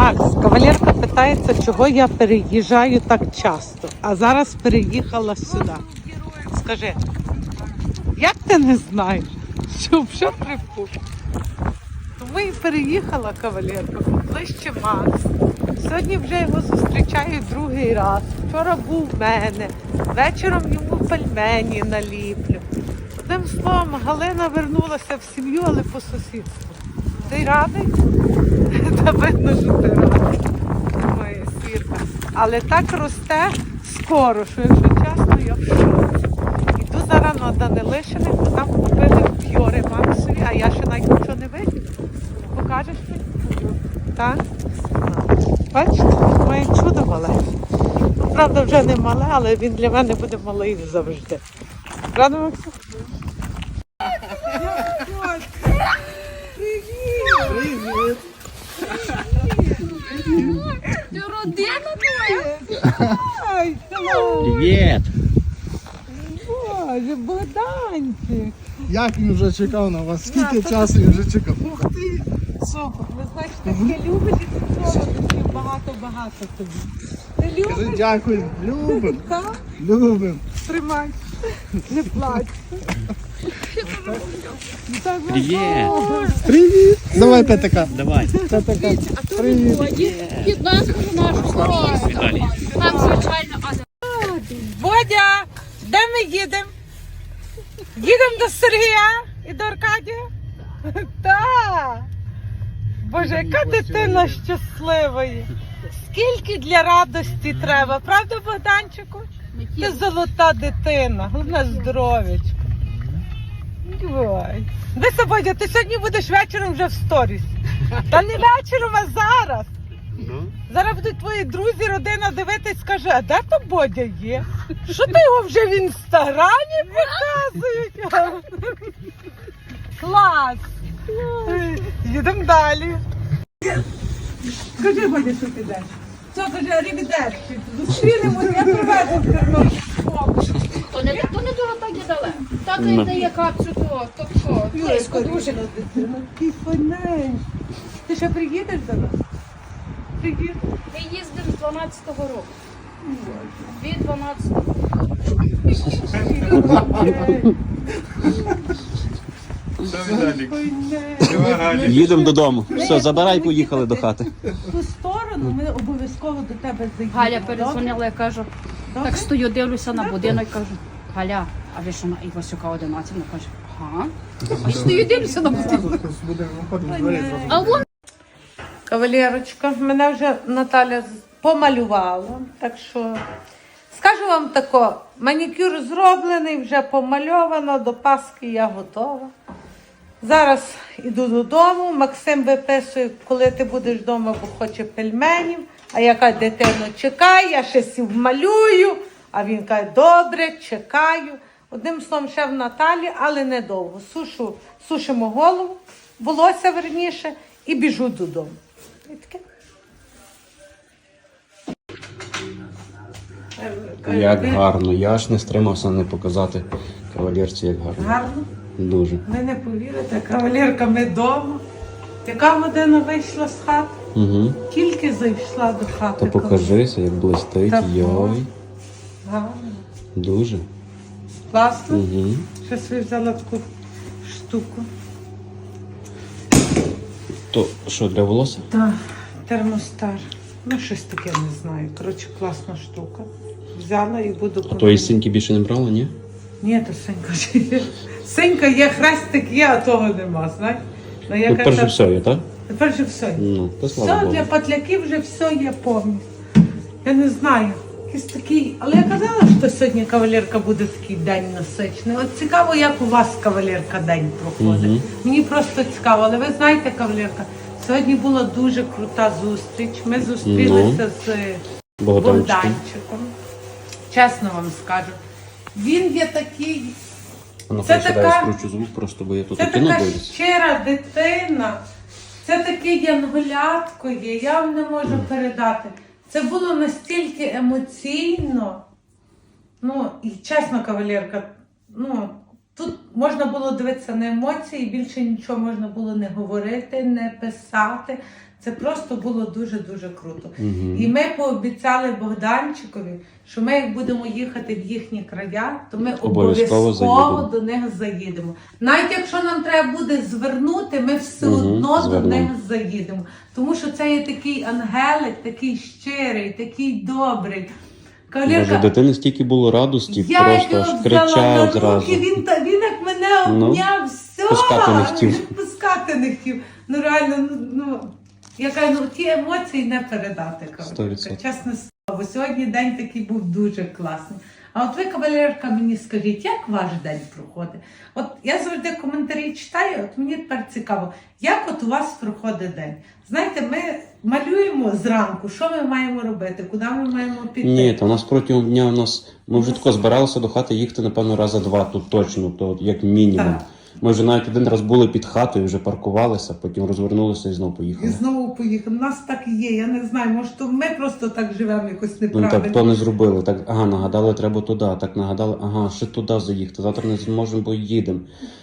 Макс, кавалерка питається, чого я переїжджаю так часто, а зараз переїхала сюди. Скажи, як ти не знаєш, що вже припух? Тому і переїхала кавалерка, ближче Макс. Сьогодні вже його зустрічаю другий раз. Вчора був в мене, вечором йому пельмені наліплю. Одним словом, Галина вернулася в сім'ю, але по сусідству. Ти радий? Та видно, що ти радий. Моя сірка. Але так росте скоро, що якщо чесно, я в шоці. Іду зараз на Данилишиних, бо там купили фьори Максові, а я ще навіть нічого не видів. Покажеш мені? Так? Бачите, моє чудо мале. Ну, Правда, вже не мале, але він для мене буде малий завжди. Правда, Максим? Ти родина твоя? Ай, Привіт! Боже, Богданчик. Як він вже чекав на вас? Скільки часу він вже чекав? Ух ти! Супер, ви знаєш, таке любиш і цукрову багато-багато тобі. Ти Кажи дякую, любим, Так? любим. Тримай. Не плач. Привіт! Привіт! Давай п'ятака. Давай. П'ятака. Привіт. Від нас нашу. Віталій. Нам, звичайно, а Бодя, де ми їдемо? Їдемо до Сергія і до Аркадія? Так. Боже, яка дитина щаслива. Скільки для радості треба, правда, Богданчику? Ти золота дитина, головне здоров'ячко. Ой. Дивися, Бодя, ти сьогодні будеш вечором вже в сторіс. Та не вечором, а зараз. Зараз будуть твої друзі, родина дивитись, скаже, а де то Бодя є? Що ти його вже в інстаграмі показують? Клас! Їдемо далі. Скажи, Бодя, що ти йдеш? Що, каже, арівідерчі, зустрінемось, я привезу то не, то не дорога так і далеко. Тато йде є капцю, то, то що? Близько дуже. дитина, такий файненький. Ти ще приїдеш до нас? Приїдеш? Ми їздимо з 12-го року. Від 12-го. Файненький. Їдемо додому. Все, забирай, поїхали до хати. Ту сторону ми обов'язково до тебе заїдемо. Галя передзвонила, я кажу, так стою, дивлюся на будинок, і кажу, Галя, а ви що на Івасюка 11? Вона каже, ага. А стою, дивлюся на будинок. А вон Кавалерочка, мене вже Наталя помалювала, так що скажу вам тако, манікюр зроблений, вже помальовано, до Паски я готова. Зараз іду додому, Максим виписує, коли ти будеш вдома, бо хоче пельменів. А я кажу, дитино, чекай, я ще сів малюю. А він каже, добре, чекаю. Одним словом, ще в Наталі, але недовго. Сушу, сушимо голову, волосся верніше, і біжу додому. І таке. Як гарно. Я аж не стримався не показати кавалерці, як гарно. Гарно. Дуже. Ви не повірите, кавалерка, ми вдома. Яка година вийшла з хати? Угу. Тільки зайшла до хати. То покажися, як блистить. Та Йой. Гарно. Дуже. Класно. Угу. Ще собі взяла таку штуку. То що, для волосся? Так, термостар. Ну, щось таке не знаю. Коротше, класна штука. Взяла і буду А тої синьки більше не брала, ні? Ні, то синька. Синька є, хрестик є, а того нема, знаєш? Ну, я Тут перше все є, так? Тепер же все. є. Ну, то слава Все Богу. для патляків вже все є повністю. Я не знаю. Якийсь такий. Але я казала, що сьогодні кавалерка буде такий день насичений. От цікаво, як у вас кавалерка день проходить. Мені просто цікаво, але ви знаєте, кавалерка, сьогодні була дуже крута зустріч. Ми зустрілися з Богданчиком. Богданчиком. Чесно вам скажу. Він є такий. Ну, Це така- я скручу звук, просто бо я тут Це така боюсь. щира дитина, це таке янголятко є, я вам не можу передати. Це було настільки емоційно. Ну, і чесно, кавалерка, ну, тут можна було дивитися на емоції, більше нічого можна було не говорити, не писати. Це просто було дуже-дуже круто. Мгм. І ми пообіцяли Богданчикові, що ми як будемо їхати в їхні края, то ми Обов'язково обов'язково до них заїдемо. Навіть якщо нам треба буде звернути, ми все Мгм, одно до них заїдемо. Тому що це є такий ангелик, такий щирий, такий добрий. Боже, дитини стільки було радості, я просто його аж взяла на руки, зразу. він, та, він як мене Ну, обняв, все, пускати не хотів. Пускати не хотів. Ну реально, ну, ну я кажу, ну ті емоції не передати. Сто кавалерка. відсотків. Чесне слово, сьогодні день такий був дуже класний. А от ви, кавалерка, мені скажіть, як ваш день проходить? От я завжди коментарі читаю, от мені тепер цікаво, як от у вас проходить день? Знаєте, ми малюємо зранку, що ми маємо робити, куди ми маємо піти. Ні, та у нас протягом дня у нас. Ми вже тако збиралися до хати їхати, напевно, рази два тут точно, то як мінімум. Так. Ми вже навіть один раз були під хатою, вже паркувалися, потім розвернулися і знову І поїхали. знову поїхав. У нас так і є. Я не знаю, може, то ми просто так живемо якось Ну так то не зробили. Так, ага, нагадали, треба туди. Так нагадали, ага, ще туди заїхати. Завтра не зможемо, бо їдемо.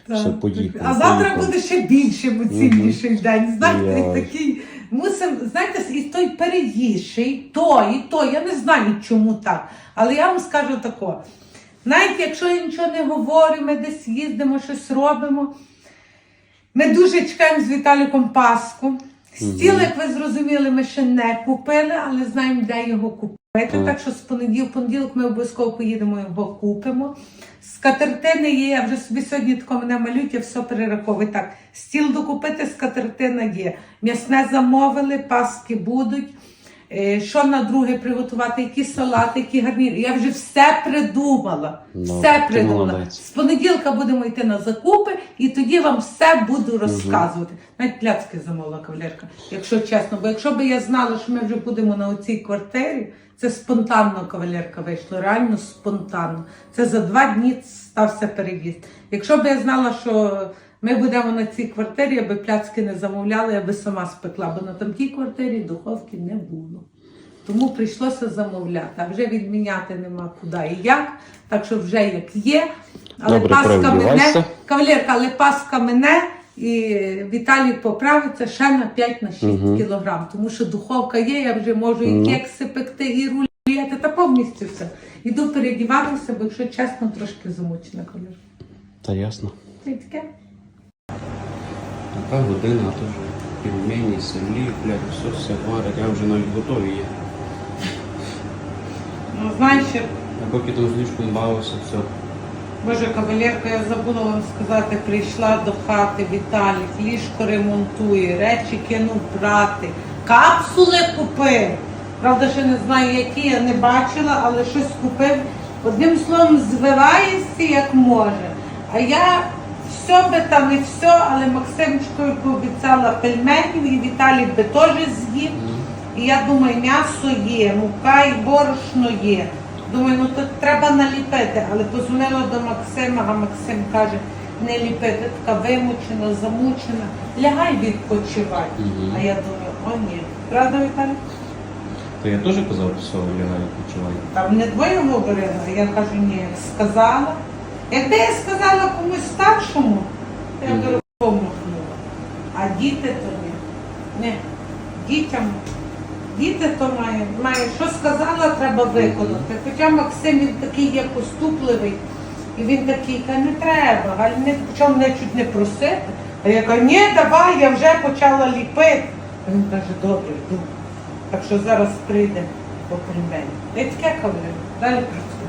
Так, Все, поїхали. А завтра поїхали. буде ще більше емоційніший день. Знаєте, Яй. такий мусим, знаєте, і той переїжджий, то, і то. Я не знаю, чому так. Але я вам скажу тако. Навіть якщо я нічого не говорю, ми десь їздимо, щось робимо. Ми дуже чекаємо з Віталіком Пасху. Стіл, як ви зрозуміли, ми ще не купили, але знаємо, де його купити. Так. Що з понеділка, понеділок ми обов'язково поїдемо його купимо. Скатертини є, я вже собі сьогодні тако мене малюють, я все перераховую. Так, стіл докупити, скатертина є. М'ясне замовили, паски будуть. Е, Що на друге приготувати, які салати, які гарніри. Я вже все придумала. Ну, все придумала. З понеділка будемо йти на закупи, і тоді вам все буду розказувати. Навіть пляцки замовила кавалерка, якщо чесно. Бо якщо б я знала, що ми вже будемо на оцій квартирі, це спонтанно кавалерка вийшло, реально спонтанно. Це за два дні стався переїзд. Якщо б я знала, що ми будемо на цій квартирі, я би пляцки не замовляла, я би сама спекла, бо на тамтій квартирі духовки не було. Тому прийшлося замовляти, а вже відміняти нема куди і як. Так що вже як є. Але Добре, паска мене, кавалерка, але паска мене і Віталій поправиться ще на 5 на 6 Мгм. кілограм. Тому що духовка є, я вже можу і Ну. кекси пекти, і рулети, та повністю все. Іду передіватися, бо якщо чесно, трошки замучена кавалерка. Та ясно. Це таке. Така година, вже пельмені, селі, блядь, все, все варять, я вже навіть готовий є. Ну, знаєш, А поки там з ліжком бавився, все. Боже, кавалерка, я забула вам сказати, прийшла до хати Віталік, ліжко ремонтує, речі кинув брати, капсули купив. Правда, ще не знаю, які я не бачила, але щось купив. Одним словом, звивається як може. А я все би там і все, але Максимчикою пообіцяла пельменів і Віталій би теж з'їв. І я думаю, м'ясо є, мука і борошно є. Думаю, ну то треба наліпити, але позвонила до Максима, а Максим каже, не ліпити, така вимучена, замучена. Лягай відпочивай. А я думаю, о ні. Правда, Віталій? То я теж казав, все, лягаю, відпочиваю. Там не двоє говорили, а я кажу, ні, сказала. Якби я сказала комусь старшому, я руком махнула. А діти то ні. Ні. Дітям. Діти то має, має, що сказала, треба виконати. Хоча Максим він такий є поступливий, і він такий, каже, не треба, Галь, не почав мене чуть не просити. А я кажу, ні, давай, я вже почала ліпити. А він каже, добре, йду. Так що зараз прийде по. Та й таке кавалер. Далі працює.